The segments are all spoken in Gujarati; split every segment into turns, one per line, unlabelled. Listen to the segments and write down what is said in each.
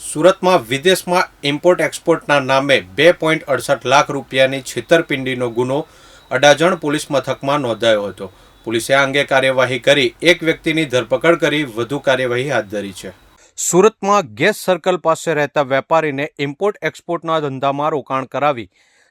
સુરતમાં વિદેશમાં ઇમ્પોર્ટ એક્સપોર્ટના નામે બે પોઈન્ટ અડસઠ લાખ રૂપિયાની છેતરપિંડીનો ગુનો અડાજણ પોલીસ મથકમાં નોંધાયો હતો. પોલીસે આ અંગે કાર્યવાહી કરી, એક વ્યક્તિની ધરપકડ કરી, વધુ કાર્યવાહી હાથ ધરી છે. સુરતમાં ગેસ સર્કલ પાસે રહેતા વેપારીને ઇમ્પોર્ટ એક્સપોર્ટના ધંધામાં રોકાણ કરાવી,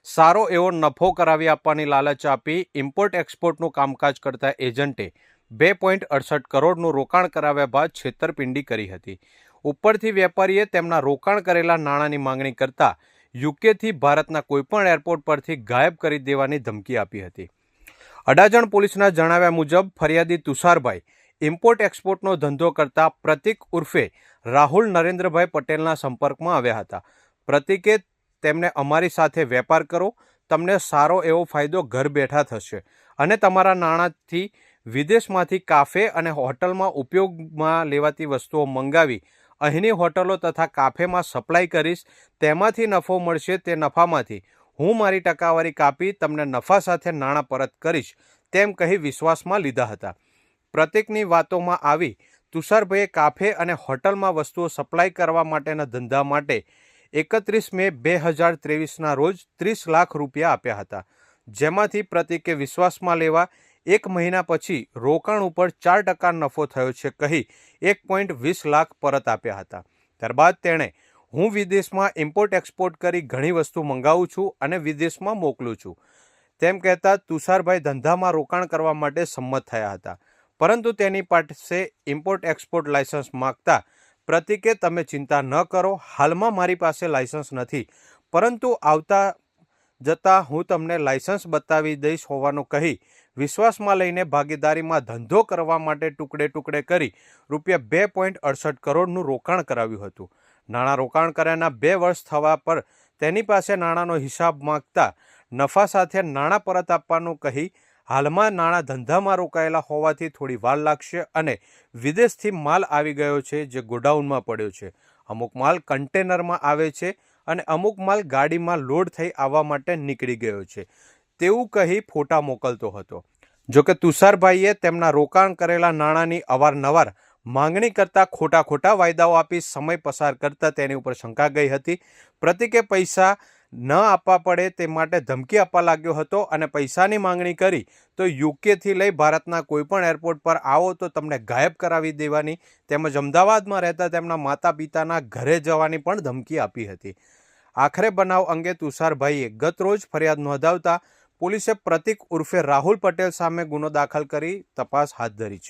સારો એવો નફો કરાવી આપવાની લાલચ આપી ઇમ્પોર્ટ એક્સપોર્ટનું કામકાજ કરતા એજન્ટે બે પોઈન્ટ અડસઠ કરોડનું રોકાણ કરાવ્યા બાદ છેતરપિંડી કરી હતી. ઉપરથી વેપારીએ તેમના રોકાણ કરેલા નાણાંની માંગણી કરતા યુકેથી ભારતના કોઈપણ એરપોર્ટ પરથી ગાયબ કરી દેવાની ધમકી આપી હતી. અડાજણ પોલીસના જણાવ્યા મુજબ, ફરિયાદી તુષારભાઈ ઇમ્પોર્ટ એક્સપોર્ટનો ધંધો કરતા પ્રતિક ઉર્ફે રાહુલ નરેન્દ્રભાઈ પટેલના સંપર્કમાં આવ્યા હતા. પ્રતિકે, તેમને અમારી સાથે વેપાર કરો, તમને સારો એવો ફાયદો ઘર બેઠા થશે અને તમારા નાણાંથી વિદેશમાંથી કાફે અને હોટલમાં ઉપયોગમાં લેવાતી વસ્તુઓ મંગાવી અહીંની હોટલો તથા કાફેમાં સપ્લાય કરીશ, તેમાંથી નફો મળશે તે નફામાંથી. હું મારી ટકાવારી કાપી, તમને નફા સાથે નાણાં પરત કરીશ, તેમ કહી વિશ્વાસમાં લીધા હતા. પ્રતિકની વાતોમાં આવી, તુષારભાઈએ કાફે અને હોટલમાં વસ્તુઓ સપ્લાય કરવા માટેના ધંધા માટે એકત્રીસ મે બે હજાર ત્રેવીસના રોજ ત્રીસ લાખ રૂપિયા આપ્યા હતા, જેમાંથી પ્રતિકે વિશ્વાસમાં લેવા એક મહિના પછી રોકાણ ઉપર ચાર ટકા નફો થયો છે કહી એક પોઈન્ટ વીસ લાખ પરત આપ્યા હતા. ત્યારબાદ તેણે હું વિદેશમાં ઇમ્પોર્ટ એક્સપોર્ટ કરી ઘણી વસ્તુ મંગાવું છું અને વિદેશમાં મોકલું છું. તેમ કહેતા તુષારભાઈ ધંધામાં રોકાણ કરવા માટે સંમત થયા હતા. પરંતુ તેની પાસે ઇમ્પોર્ટ એક્સપોર્ટ લાયસન્સ માગતા પ્રતિકે તમે ચિંતા ન કરો, હાલમાં મારી પાસે લાયસન્સ નથી. પરંતુ આવતા જતાં હું તમને લાયસન્સ બતાવી દઈશ હોવાનું કહી વિશ્વાસમાં લઈને ભાગીદારીમાં ધંધો કરવા માટે ટુકડે ટુકડે કરી રૂપિયા બે પોઈન્ટ અડસઠ કરોડનું રોકાણ કરાવ્યું હતું. નાણાં રોકાણ કર્યાના બે વર્ષ થવા પર તેની પાસે નાણાંનો હિસાબ માગતા નફા સાથે નાણાં પરત આપવાનું કહી હાલમાં નાણાં ધંધામાં રોકાયેલા હોવાથી થોડી વાર લાગશે અને વિદેશથી માલ આવી ગયો છે જે ગોડાઉનમાં પડ્યો છે. અમુક માલ કન્ટેનરમાં આવે છે અને અમુક માલ ગાડીમાં લોડ થઈ આવવા માટે નીકળી ગયો છે. તેવું કહી ફોટા મોકલતો હતો. જોકે તુષારભાઈએ તેમના રોકાણ કરેલા નાણાંની અવારનવાર માંગણી કરતા ખોટા ખોટા વાયદાઓ આપી સમય પસાર કરતા તેની ઉપર શંકા ગઈ હતી. પ્રતિકે પૈસા ન આપવા પડે તે માટે ધમકી આપવા લાગ્યો હતો અને પૈસાની માંગણી કરી તો યુકેથી લઈ ભારતના કોઈપણ એરપોર્ટ પર આવો તો તમને ગાયબ કરાવી દેવાની તેમજ અમદાવાદમાં રહેતા તેમના માતા પિતાના ઘરે જવાની પણ ધમકી આપી હતી. આખરે બનાવ અંગે તુષારભાઈએ ગત રોજ ફરિયાદ નોંધાવતા પોલીસે પ્રતિક ઉર્ફે રાહુલ પટેલ સામે ગુનો દાખલ કરી તપાસ હાથ ધરી છે.